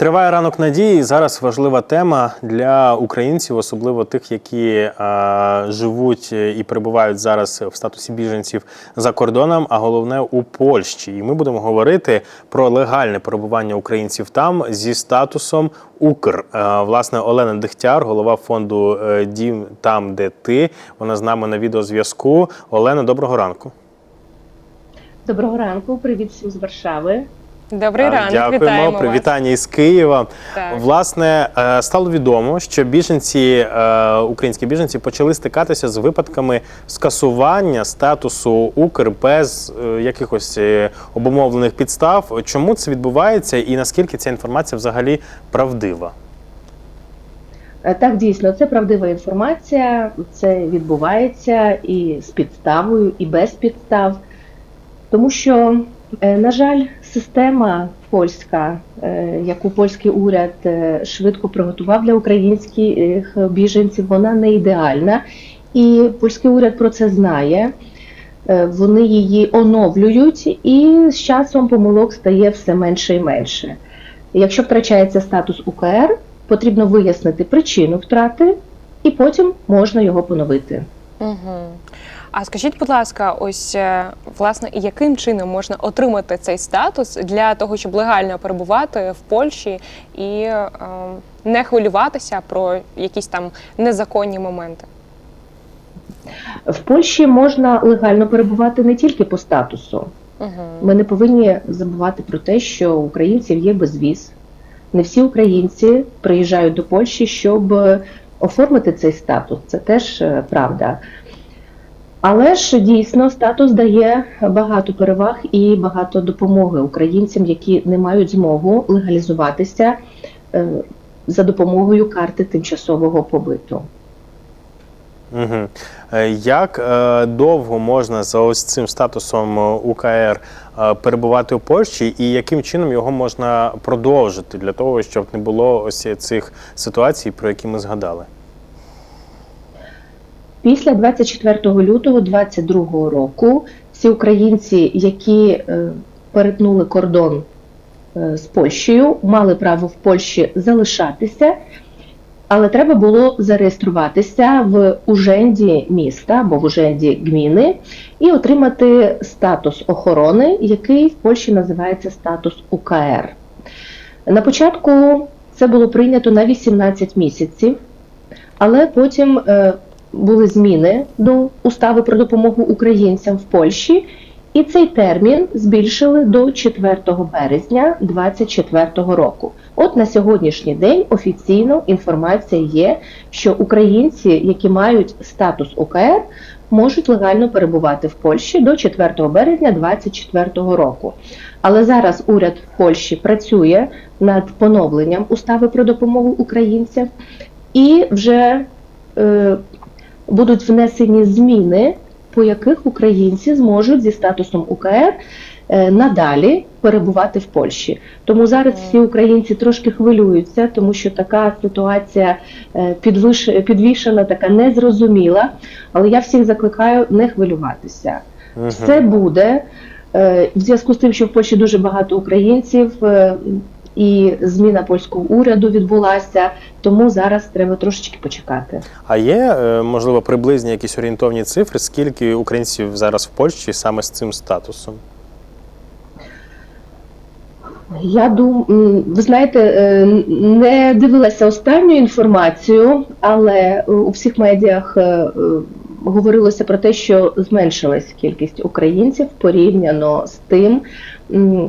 Триває ранок надії. Зараз важлива тема для українців, особливо тих, які е, живуть і перебувають зараз в статусі біженців за кордоном, а головне у Польщі. І ми будемо говорити про легальне перебування українців там зі статусом Укр. Е, власне, Олена Дегтяр, голова фонду е, Дім там, де ти. Вона з нами на відеозв'язку. Олена, доброго ранку. Доброго ранку, привіт всім з Варшави. Добрий А, ранок, Дякуємо. вітаємо вас. Привітання із Києва. Так. Власне, е, стало відомо, що біженці, е, українські біженці, почали стикатися з випадками скасування статусу Укр без е, якихось е, обумовлених підстав. Чому це відбувається, і наскільки ця інформація взагалі правдива? Е, Так, дійсно, це правдива інформація. Це відбувається і з підставою, і без підстав. Тому що, е, на жаль, система польська, е, яку польський уряд е, швидко приготував для українських біженців, вона не ідеальна. І польський уряд про це знає. Е, Вони її оновлюють, і з часом помилок стає все менше і менше. Якщо втрачається статус УКР, потрібно вияснити причину втрати, і потім можна його поновити. Угу. А скажіть, будь ласка, ось е, власне, яким чином можна отримати цей статус для того, щоб легально перебувати в Польщі і е, не хвилюватися про якісь там незаконні моменти? В Польщі можна легально перебувати не тільки по статусу. Угу. Ми не повинні забувати про те, що українців є безвіз. Не всі українці приїжджають до Польщі, щоб оформити цей статус. Це теж е, правда. Але ж дійсно статус дає багато переваг і багато допомоги українцям, які не мають змогу легалізуватися е, за допомогою карти тимчасового побиту. Угу. Як е, довго можна за ось цим статусом УКР перебувати у Польщі, і яким чином його можна продовжити для того, щоб не було ось цих ситуацій, про які ми згадали? Після 24 лютого 2022 року всі українці, які е, перетнули кордон е, з Польщею, мали право в Польщі залишатися, але треба було зареєструватися в уженді міста або в уженді гміни і отримати статус охорони, який в Польщі називається статус УКР. На початку це було прийнято на 18 місяців, але потім е, були зміни до устави про допомогу українцям в Польщі, і цей термін збільшили до 4 березня 2024 року. От на сьогоднішній день офіційно інформація є, що українці, які мають статус УКР, можуть легально перебувати в Польщі до 4 березня 2024 року. Але зараз уряд в Польщі працює над поновленням устави про допомогу українцям, і вже е, будуть внесені зміни, по яких українці зможуть зі статусом УКР е, надалі перебувати в Польщі. Тому зараз всі українці трошки хвилюються, тому що така ситуація е, підвиш... підвішена, така незрозуміла. Але я всіх закликаю не хвилюватися. Все буде Е, в зв'язку з тим, що в Польщі дуже багато українців. І зміна польського уряду відбулася, тому зараз треба трошечки почекати. А є, е, можливо, приблизні якісь орієнтовні цифри, скільки українців зараз в Польщі саме з цим статусом? Я думаю, ви знаєте, е, не дивилася останню інформацію, але у всіх медіах е, говорилося про те, що зменшилась кількість українців порівняно з тим,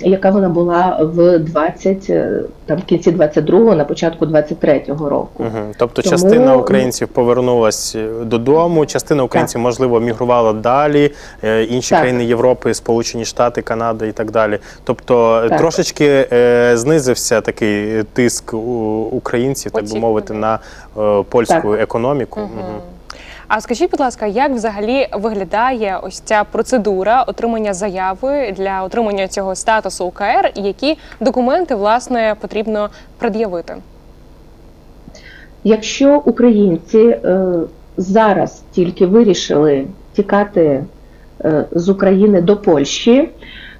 яка вона була в 20, е, там в кінці 22-го, на початку 23-го року. Угу. Тобто Тому- частина українців повернулась е, додому, частина українців, можливо, мігрувала далі, е, інші Так. країни Європи, Сполучені Штати, Канада і так далі. Тобто Так. трошечки е, знизився такий тиск українців, так би мовити, на е, польську економіку. Мгм. А скажіть, будь ласка, як взагалі виглядає ось ця процедура отримання заяви для отримання цього статусу УКР, і які документи власне потрібно пред'явити? Якщо українці е, зараз тільки вирішили тікати е, з України до Польщі,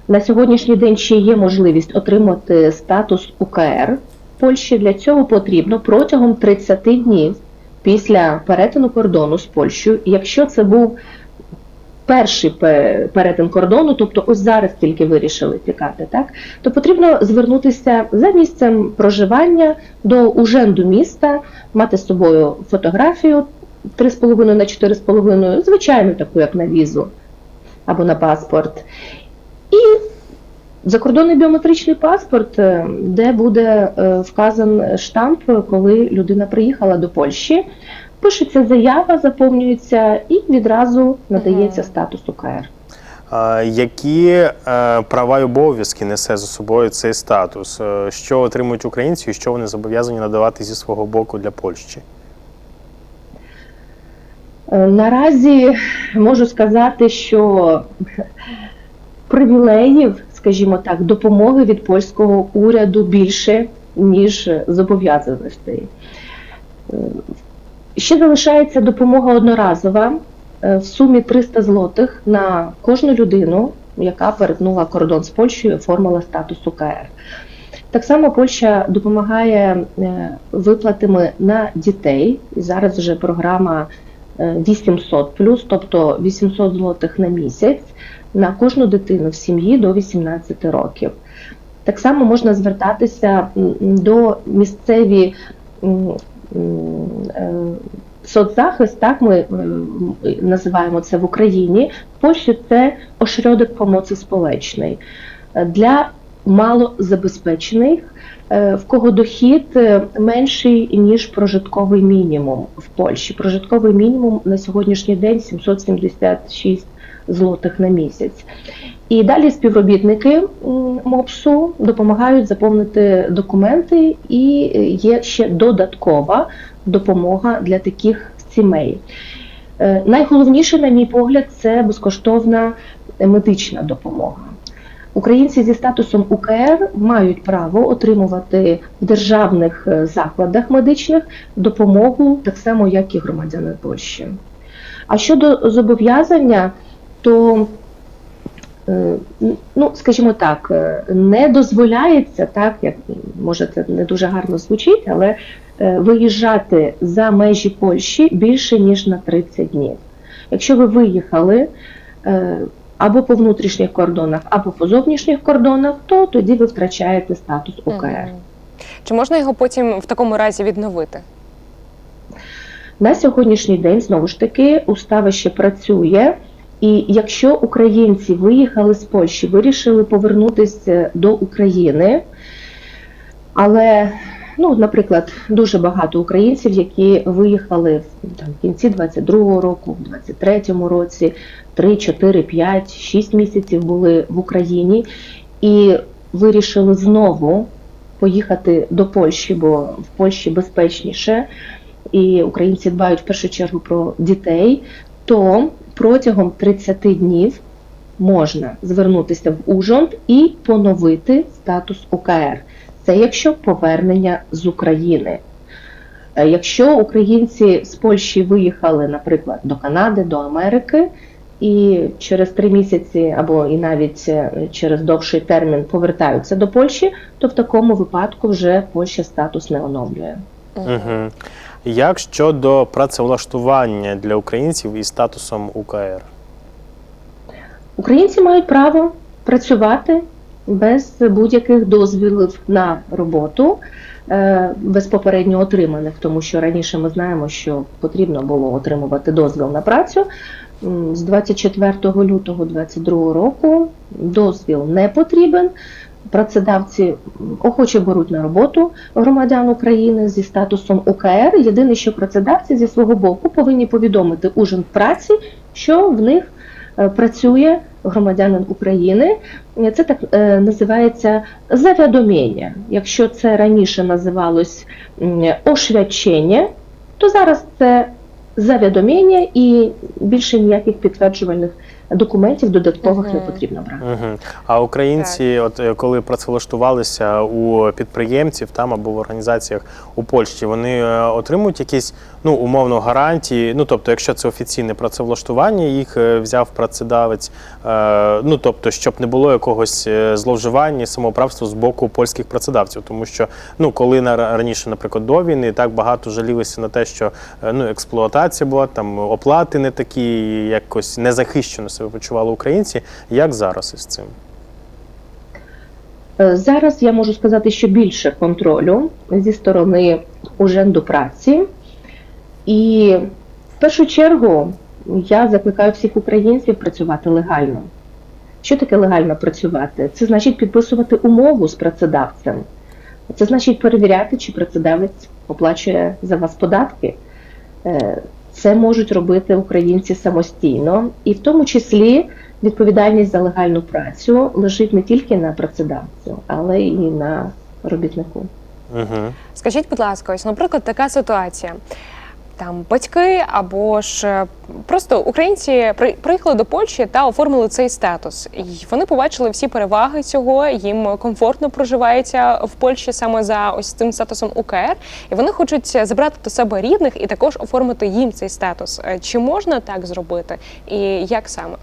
на сьогоднішній день ще є можливість отримати статус УКР. Польщі, для цього потрібно протягом 30 днів після перетину кордону з Польщею, якщо це був перший перетин кордону, тобто ось зараз тільки вирішили тікати, так то потрібно звернутися за місцем проживання до уженду міста, мати з собою фотографію 3,5 на 4,5, звичайну таку, як на візу або на паспорт. І закордонний біометричний паспорт, е, де буде е, вказан штамп, коли людина приїхала до Польщі. Пишеться заява, заповнюється і відразу надається статус УКР. Які е, права і обов'язки несе за собою цей статус? Що отримують українці і що вони зобов'язані надавати зі свого боку для Польщі? Наразі можу сказати, що привілеїв, скажімо так, допомоги від польського уряду більше, ніж зобов'язаностей. Е, Ще залишається допомога одноразова е, в сумі 300 злотих на кожну людину, яка перетнула кордон з Польщею оформила статус УКР. Так само Польща допомагає е, виплатами на дітей. І зараз вже програма е, 800 тобто 800 злотих на місяць на кожну дитину в сім'ї до 18 років. Так само можна звертатися до місцеві е, соцзахист, так ми е, називаємо це в Україні. В Польщі це ошрёдок помоці сполечної. Для малозабезпечених, е, в кого дохід е, менший ніж прожитковий мінімум в Польщі. Прожитковий мінімум на сьогоднішній день 776 злотих на місяць. І далі співробітники МОПСу допомагають заповнити документи, і е, є ще додаткова допомога для таких сімей. Найголовніше, на мій погляд, це безкоштовна медична допомога. Українці зі статусом УКР мають право отримувати в державних е, закладах медичних допомогу так само, як і громадяни Польщі. А щодо зобов'язання, то е, ну, скажімо так, е, не дозволяється, так як може це не дуже гарно звучить, але виїжджати за межі Польщі більше ніж на 30 днів. Якщо ви виїхали або по внутрішніх кордонах, або по зовнішніх кордонах, то тоді ви втрачаєте статус УКР. Чи можна його потім в такому разі відновити? На сьогоднішній день знову ж таки уставище працює. І якщо українці виїхали з Польщі, вирішили повернутися до України, але, ну, наприклад, дуже багато українців, які виїхали в там, в кінці 22-го року, в 23-му році, 3, 4, 5, 6 місяців були в Україні і вирішили знову поїхати до Польщі, бо в Польщі безпечніше і українці дбають в першу чергу про дітей, то протягом 30 днів можна звернутися в Ужонт і поновити статус УКР. Це якщо повернення з України. Е, Якщо українці з Польщі виїхали, наприклад, до Канади, до Америки, і через три місяці або і навіть е, через довший термін повертаються до Польщі, то в такому випадку вже Польща статус не оновлює. Угу. Як щодо працевлаштування для українців із статусом УКР? Українці мають право працювати без будь-яких дозвілів на роботу, е, без попередньо отриманих, тому що раніше ми знаємо, що потрібно було отримувати дозвіл на працю. З 24 лютого 2022 року дозвіл не потрібен. Працедавці охоче беруть на роботу громадян України зі статусом УКР. Єдине, що працедавці зі свого боку повинні повідомити ужин праці, що в них працює громадянин України. Це так е, називається завідомлення. Якщо це раніше називалось ошвячення, то зараз це завідомлення і більше ніяких підтверджувальних документів додаткових не потрібно брати. Угу. А українці, от е, коли працевлаштувалися у підприємців там або в організаціях у Польщі, вони е, отримують якісь ну умовно гарантії. Ну тобто, якщо це офіційне працевлаштування, їх е, взяв працедавець. Е, ну тобто, щоб не було якогось зловживання, самоправства з боку польських працедавців, тому що ну коли на раніше, наприклад, до війни так багато жалілися на те, що ну експлуатація була там оплати не такі, якось незахищено себе почували українці. Як зараз із цим? Е, Зараз я можу сказати, що більше контролю зі сторони уженду праці. І в першу чергу я закликаю всіх українців працювати легально. Що таке легально працювати? Це значить підписувати умову з працедавцем. Це значить перевіряти, чи працедавець оплачує за вас податки. Це можуть робити українці самостійно, і в тому числі відповідальність за легальну працю лежить не тільки на працедавцю, але і на робітнику. Угу. Скажіть, будь ласка, ось, наприклад, така ситуація. Там батьки або ж е, просто українці приїхали до Польщі та оформили цей статус. І вони побачили всі переваги цього. Їм комфортно проживається в Польщі саме за ось цим статусом УКР. І вони хочуть забрати до себе рідних і також оформити їм цей статус. Е, Чи можна так зробити? І як саме?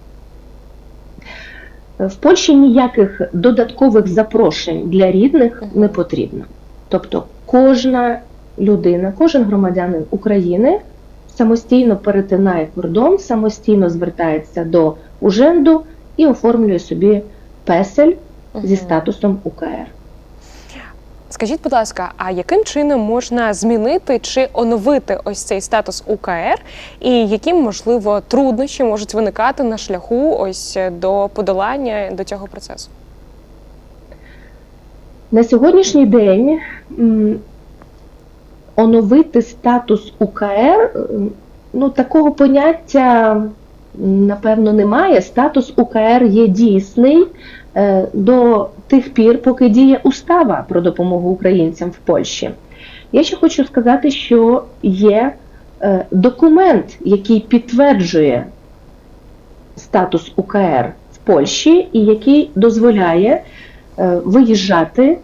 В Польщі ніяких додаткових запрошень для рідних не потрібно. Тобто кожна людина, кожен громадянин України самостійно перетинає кордон, самостійно звертається до уженду і оформлює собі песель зі статусом УКР. Скажіть, будь ласка, а яким чином можна змінити чи оновити ось цей статус УКР, і які можливо труднощі можуть виникати на шляху ось до подолання до цього процесу? На сьогоднішній день оновити статус УКР, ну такого поняття напевно немає. Статус УКР є дійсний е, до тих пір, поки діє устава про допомогу українцям в Польщі. Я ще хочу сказати, що є е, документ, який підтверджує статус УКР в Польщі і який дозволяє е, виїжджати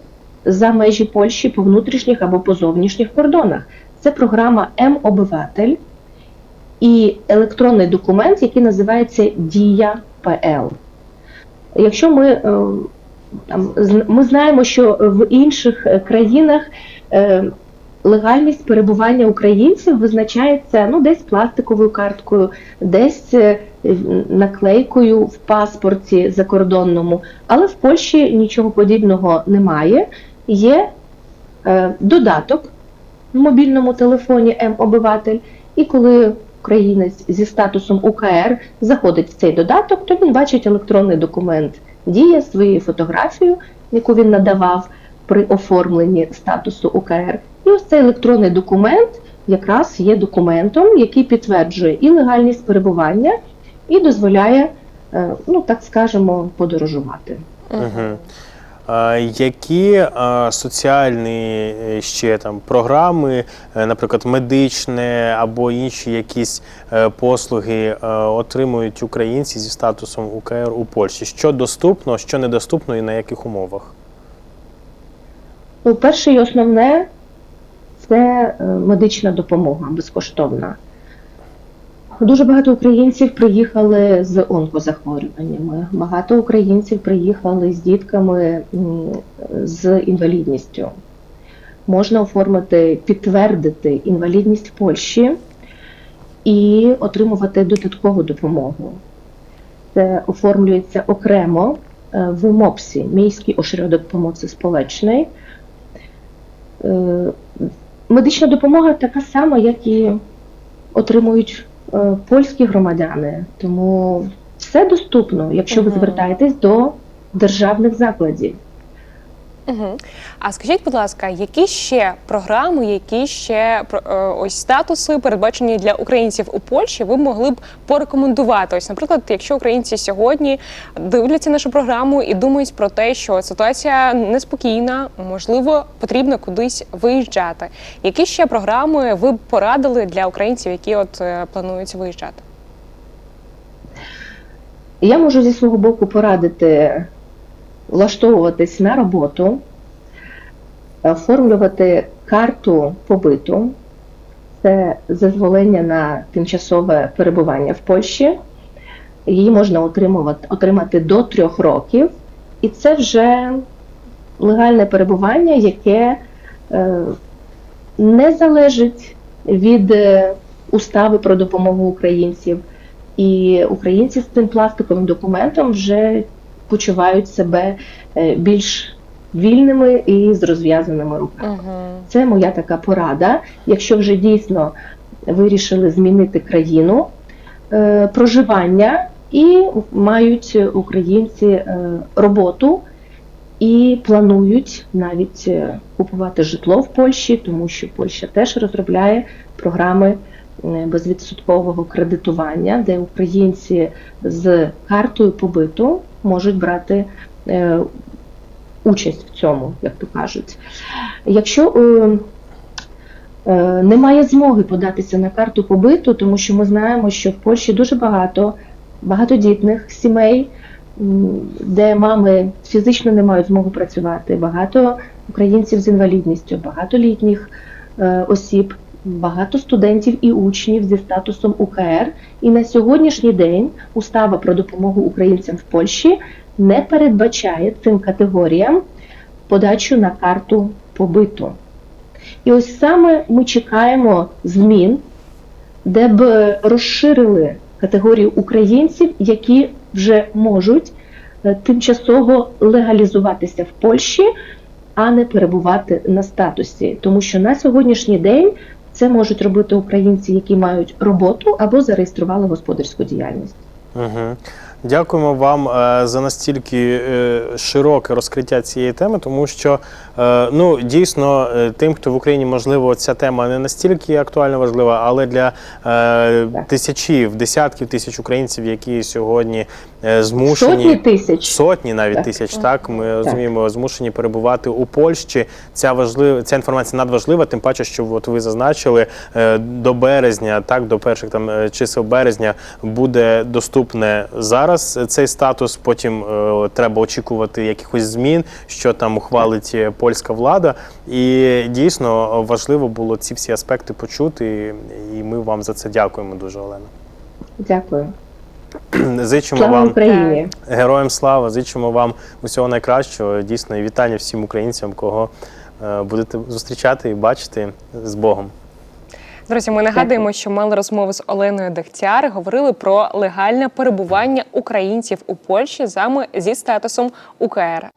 за межі Польщі по внутрішніх або по зовнішніх кордонах. Це програма М-Обиватель і електронний документ, який називається Дія ПЛ. Якщо ми, е, там, ми знаємо, що в інших е, країнах е, легальність перебування українців визначається ну, десь пластиковою карткою, десь наклейкою в паспорті закордонному. Але в Польщі нічого подібного немає. Є е, додаток в мобільному телефоні М-Обиватель, і коли українець зі статусом УКР заходить в цей додаток, то він бачить електронний документ дія своєю фотографією, яку він надавав при оформленні статусу УКР. І ось цей електронний документ якраз є документом, який підтверджує і легальність перебування, і дозволяє, е, ну так скажемо, подорожувати. Угу. Які соціальні е, ще там програми, е, наприклад, медичне або інші якісь е, послуги отримують українці зі статусом УКР у Польщі? Що доступно, що недоступно і на яких умовах? Ну, перше і основне це медична допомога безкоштовна. Дуже багато українців приїхали з онкозахворюваннями. Багато українців приїхали з дітками з інвалідністю. Можна оформити, підтвердити інвалідність в Польщі і отримувати додаткову допомогу. Це оформлюється окремо е, в МОПСі, міський оширодок pomocy społecznej. Е, Медична допомога така сама, як і отримують польські громадяни. Тому все доступно, якщо ви звертаєтесь до державних закладів. Угу. А скажіть, будь ласка, які ще програми, які ще про- е, ось статуси передбачені для українців у Польщі, ви могли б порекомендувати? Ось, наприклад, якщо українці сьогодні дивляться нашу програму і думають про те, що ситуація неспокійна, можливо, потрібно кудись виїжджати. Які ще програми ви б порадили для українців, які от е, планують виїжджати? Я можу зі свого боку порадити влаштовуватись на роботу, оформлювати карту побиту, це дозволення на тимчасове перебування в Польщі. Її можна отримувати, отримати до трьох років, і це вже легальне перебування, яке е, не залежить від е, устави про допомогу українців. І українці з цим пластиковим документом вже почувають себе е, більш вільними і з розв'язаними руками. Угу. Це моя така порада. Якщо вже дійсно вирішили змінити країну е, проживання і мають українці е, роботу і планують навіть е, купувати житло в Польщі, тому що Польща теж розробляє програми е, безвідсоткового кредитування, де українці з картою побиту можуть брати е, участь в цьому, як то кажуть. Якщо е, е, немає змоги податися на карту побиту, тому що ми знаємо, що в Польщі дуже багато багатодітних сімей, де мами фізично не мають змоги працювати, багато українців з інвалідністю, багато літніх осіб, багато студентів і учнів зі статусом УКР. І на сьогоднішній день устава про допомогу українцям в Польщі не передбачає цим категоріям подачу на карту побиту. І ось саме ми чекаємо змін, де б розширили категорію українців, які вже можуть е, тимчасово легалізуватися в Польщі, а не перебувати на статусі. Тому що на сьогоднішній день це можуть робити українці, які мають роботу або зареєстрували господарську діяльність. Угу. Дякуємо вам е, за настільки е, широке розкриття цієї теми, тому що ну дійсно е, тим, хто в Україні можливо ця тема не настільки актуальна важлива, але для е, тисячів, десятків тисяч українців, які сьогодні е, змушені Сотні тисяч. Сотні навіть Так. тисяч, так ми розуміємо, змушені перебувати у Польщі. Ця важлива ця інформація надважлива, тим паче, що от ви зазначили е, до березня, так до перших там е, чисел березня буде доступне зараз цей статус. Потім е, треба очікувати якихось змін, що там ухвалить е, польська влада. І дійсно важливо було ці всі аспекти почути. І ми вам за це дякуємо дуже, Олена. Дякую. Зичимо Слава вам. Україні! Героям слава, зичимо вам усього найкращого. Дійсно, і вітання всім українцям, кого е, будете зустрічати і бачити з Богом. Друзі, ми нагадуємо, що мали розмову з Оленою Дегтяр. Говорили про легальне перебування українців у Польщі саме зі статусом УКР.